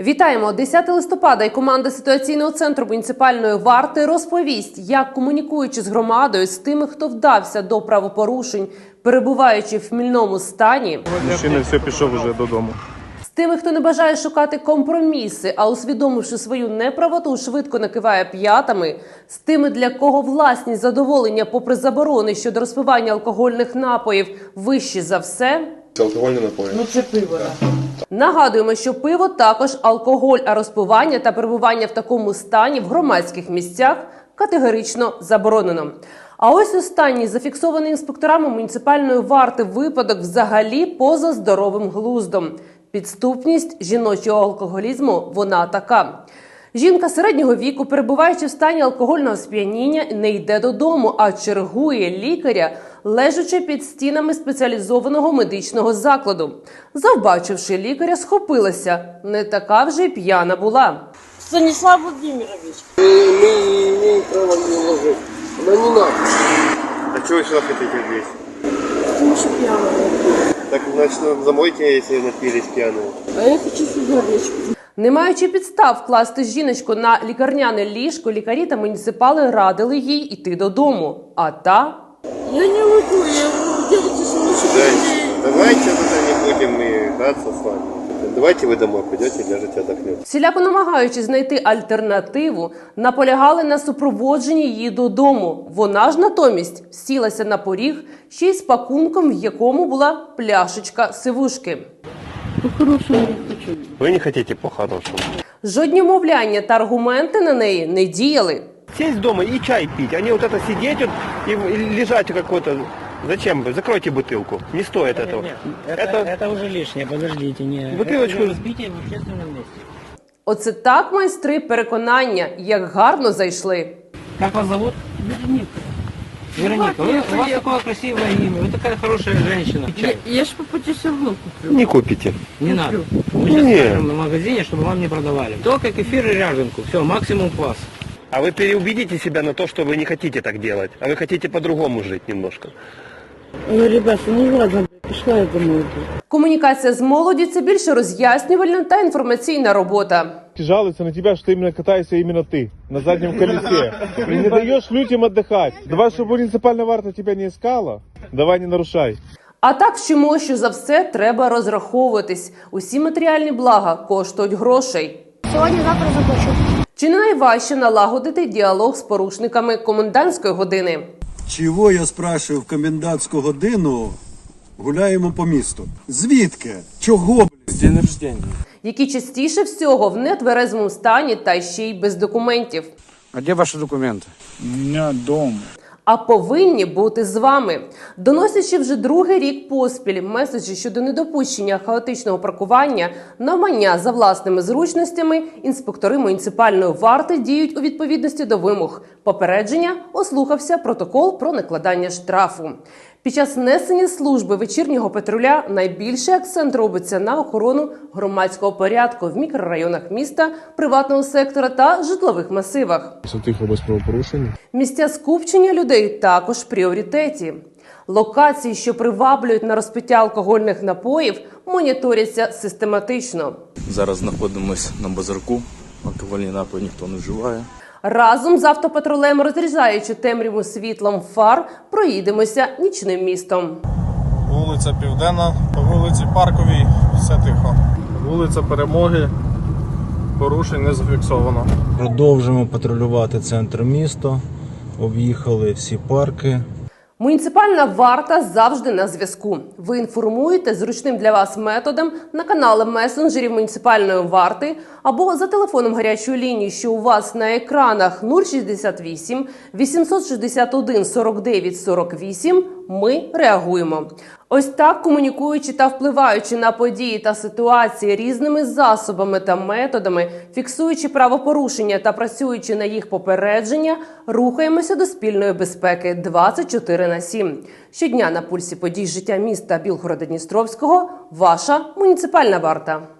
Вітаємо 10 листопада. І команда ситуаційного центру муніципальної варти розповість, як комунікуючи з громадою з тими, хто вдався до правопорушень, перебуваючи в хмільному стані, Мужчина все пішов уже додому. з тими, хто не бажає шукати компроміси, а усвідомивши свою неправоту, швидко накиває п'ятами, з тими, для кого власні задоволення, попри заборони щодо розпивання алкогольних напоїв, вищі за все. Алкогольні напої. Нагадуємо, що пиво також алкоголь, а розпивання та перебування в такому стані в громадських місцях категорично заборонено. А ось останній зафіксований інспекторами муніципальної варти випадок взагалі поза здоровим глуздом. Підступність жіночого алкоголізму вона така. Жінка середнього віку, перебуваючи в стані алкогольного сп'яніння, не йде додому, а чергує лікаря, лежачи під стінами спеціалізованого медичного закладу. Завбачивши лікаря, схопилася. Не така вже й п'яна була. Станислав Владимирович. Мы, мы не имеем права ее ложить. Она не надо. А чего вы сюда хотите здесь? Потому что пьяная. Так, значит, замойте, если напились пьяные. А я хочу сюда лечь. Не маючи підстав вкласти жіночку на лікарняне ліжко, лікарі та муніципали радили їй іти додому. А та Я не могу, я делайте Да, хотите. давайте не будем и драться с вами. Давайте вы домой пойдете, ляжете, отдохнете. всіляко намагаючись знайти альтернативу, наполягали на супроводженні її додому. Вона ж натомість сілася на поріг ще й з пакунком, в якому була пляшечка сивушки. По-хорошему не хочу. Вы не хотите по-хорошему. Жодні мовляння та аргументи на неї не діяли. сесть дома и чай пить, а не вот это сидеть вот и, и лежать какой-то. Зачем? вы? Закройте бутылку. Не стоит этого. Нет, это, Это- это... уже лишнее, подождите. Не, Бутылочку- это разбитие в общественном месте. Оце так майстри переконання, як гарно зайшли. Как вас зовут? Вероника. Вероника, вы- у вас такое красивое имя, вы такая хорошая женщина. Я, я ж по пути все равно куплю. Не купите. Не надо. Мы сейчас Не. скажем в магазине, чтобы вам не продавали. Только кефир и ряженку. Все, максимум класс. А вы переубедите себя на то, что вы не хотите так делать, а вы хотите по-другому жить немножко. Ну, ребята, ну ладно, блядь, пошла я домой. блядь. Комунікація з молоді це більше роз'яснювальна та інформаційна робота. Жалуются на тебя, что именно катаешься именно ты на заднем колесе. И не даешь людям отдыхать. Давай, чтобы муниципальная варта тебя не искала. Давай не нарушай. А так вчимо, що за все треба розраховуватись. Усі матеріальні блага коштують грошей. Сьогодні-завтра заплачу. Чи не найважче налагодити діалог з порушниками комендантської години? Чого я спрашиваю в комендантську годину Гуляємо по місту? Звідки? Чого? блін? які частіше всього в нетверезому стані та ще й без документів, А где ваши документы? а повинні бути з вами. Доносячи вже другий рік поспіль меседжі щодо недопущення хаотичного паркування, навмання за власними зручностями, інспектори муніципальної варти діють у відповідності до вимог. Попередження ослухався протокол про накладання штрафу. Під час несення служби вечірнього патруля найбільший акцент робиться на охорону громадського порядку в мікрорайонах міста, приватного сектора та житлових масивах. Тихо без правопорушень. Місця скупчення людей також в пріоритеті. Локації, що приваблюють на розпиття алкогольних напоїв, моніторяться систематично. Зараз знаходимось на базарку. Алкогольні напої ніхто не вживає. Разом з автопатрулем, розрізаючи темряву світлом фар, проїдемося нічним містом. Вулиця Південна, по вулиці Парковій все тихо. Вулиця Перемоги, порушень не зафіксовано. Продовжуємо патрулювати центр міста. Об'їхали всі парки. Муніципальна варта завжди на зв'язку. Ви інформуєте зручним для вас методом на канали месенджерів муніципальної варти або за телефоном гарячої лінії, що у вас на екранах 068 861 49 48. Ми реагуємо. Ось так комунікуючи та впливаючи на події та ситуації різними засобами та методами, фіксуючи правопорушення та працюючи на їх попередження, рухаємося до спільної безпеки 24 на 7. Щодня на пульсі подій життя міста Білгорода Дністровського. Ваша муніципальна варта.